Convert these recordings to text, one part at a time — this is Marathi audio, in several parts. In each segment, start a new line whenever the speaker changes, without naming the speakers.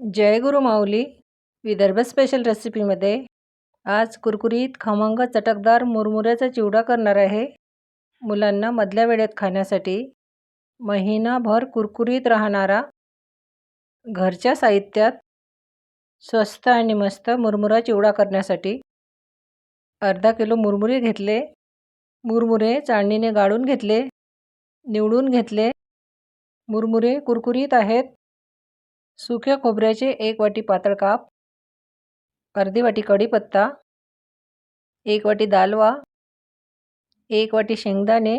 जय गुरु माऊली विदर्भ स्पेशल रेसिपीमध्ये आज कुरकुरीत खमंग चटकदार मुरमुऱ्याचा चिवडा करणार आहे. मुलांना मधल्या वेळेत खाण्यासाठी महिनाभर कुरकुरीत राहणारा घरच्या साहित्यात स्वस्त आणि मस्त मुरमुरा चिवडा करण्यासाठी अर्धा किलो मुरमुरे घेतले. मुरमुरे चाळणीने गाळून घेतले निवडून घेतले. मुरमुरे कुरकुरीत आहेत. सुक्या खोबऱ्याचे एक वाटी पातळ काप अर्धी वाटी कढीपत्ता एक वाटी दालवा एक वाटी शेंगदाणे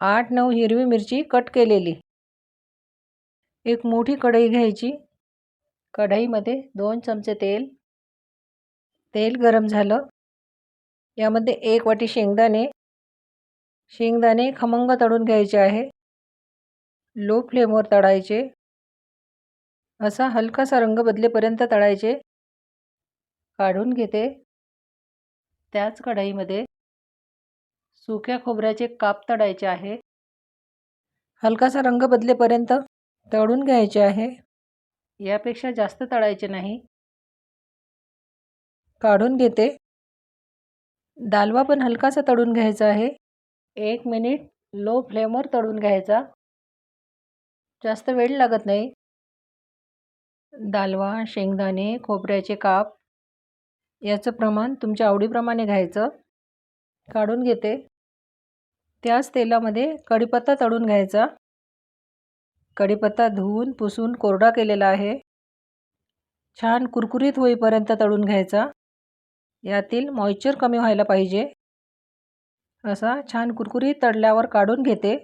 आठ नऊ हिरवी मिरची कट केलेली. एक मोठी कढई घ्यायची. कढईमध्ये दोन चमचे तेल तेल गरम झालं. यामध्ये एक वाटी शेंगदाणे शेंगदाणे खमंग तळून घ्यायचे आहे. लो फ्लेमवर तळायचे. असा हलकासा रंग बदलेपर्यंत तळायचे. काढून घेते. त्याच कढाईमध्ये सुक्या खोबऱ्याचे काप तळायचे आहे. हलकासा रंग बदलेपर्यंत तळून घ्यायचे आहे. यापेक्षा जास्त तळायचे नाही. काढून घेते. दालवा पण हलकासा तळून घ्यायचा आहे. एक मिनिट लो फ्लेमवर तळून घ्यायचा. जास्त वेळ लागत नाही. दालवा शेंगदाणे खोबऱ्याचे काप याचं प्रमाण तुमच्या आवडीप्रमाणे घ्यायचं. काढून घेते. त्याच तेलामध्ये कढीपत्ता तळून घ्यायचा. कढीपत्ता धुवून पुसून कोरडा केलेला आहे. छान कुरकुरीत होईपर्यंत तळून घ्यायचा. यातील मॉइश्चर कमी व्हायला पाहिजे. असा छान कुरकुरीत तळल्यावर काढून घेते.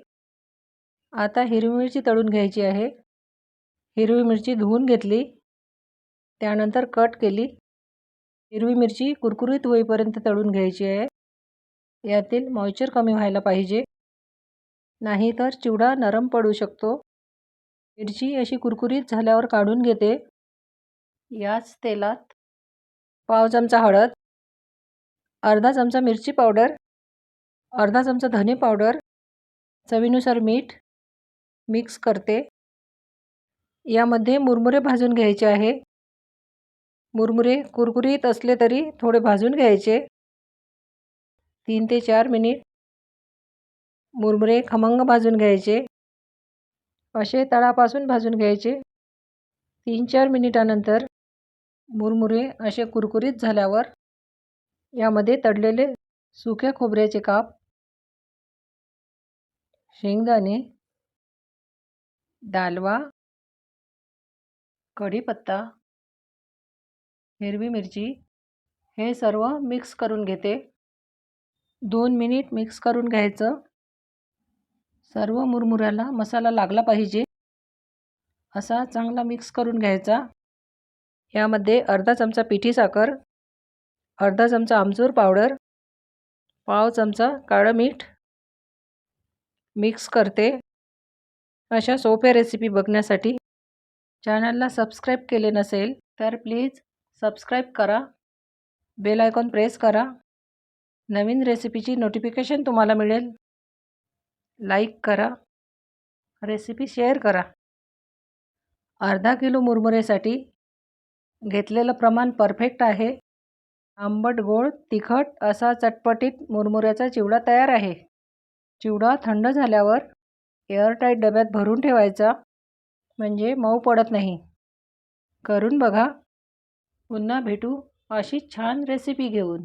आता हिरवी मिरची तळून घ्यायची आहे. हिरवी मिरची धुवून घेतली. त्यानंतर कट केली. हिरवी मिरची कुरकुरीत होईपर्यंत तळून घ्यायची आहे. यातील मॉइचर कमी व्हायला पाहिजे. नाही तर चिवडा नरम पडू शकतो. मिरची अशी कुरकुरीत झाल्यावर काढून घेते. याच तेलात पाव चमचा हळद अर्धा चमचा मिरची पावडर अर्धा चमचा धने पावडर चवीनुसार मीठ मिक्स करते. यामध्ये मुरमुरे भाजून घ्यायचे आहे. मुरमुरे कुरकुरीत असले तरी थोडे भाजून घ्यायचे. तीन ते चार मिनिट. मुरमुरे खमंग भाजून घ्यायचे. असे तळापासून भाजून घ्यायचे. तीन चार मिनिटानंतर मुरमुरे असे कुरकुरीत झाल्यावर यामध्ये तडलेले सुक्या खोबऱ्याचे काप शेंगदाणे दालवा कढीपत्ता हिरवी मिरची हे सर्व मिक्स करून घेते. दोन मिनिट मिक्स करून घ्यायचं. सर्व मुरमुऱ्याला मसाला लागला पाहिजे. असा चांगला मिक्स करून घ्यायचा. यामध्ये अर्धा चमचा पिठी साखर अर्धा चमचा आमचूर पावडर पाव चमचा काळं मीठ मिक्स करते. अशा सोप्या रेसिपी बघण्यासाठी चॅनलला सबस्क्राईब केले नसेल तर प्लीज सबस्क्राईब करा. बेल आयकॉन प्रेस करा. नवीन रेसिपीची नोटिफिकेशन तुम्हाला मिळेल. लाईक करा. रेसिपी शेअर करा. अर्धा किलो मुरमुरेसाठी घेतलेलं प्रमाण परफेक्ट आहे. आंबट गोड तिखट असा चटपटीत मुरमुऱ्याचा चिवडा तयार आहे. चिवडा थंड झाल्यावर एअरटाईट डब्यात भरून ठेवायचा. म्हणजे मऊ पडत नाही. करून बघा. पुन्हा भेटू अशी छान रेसिपी घेऊन.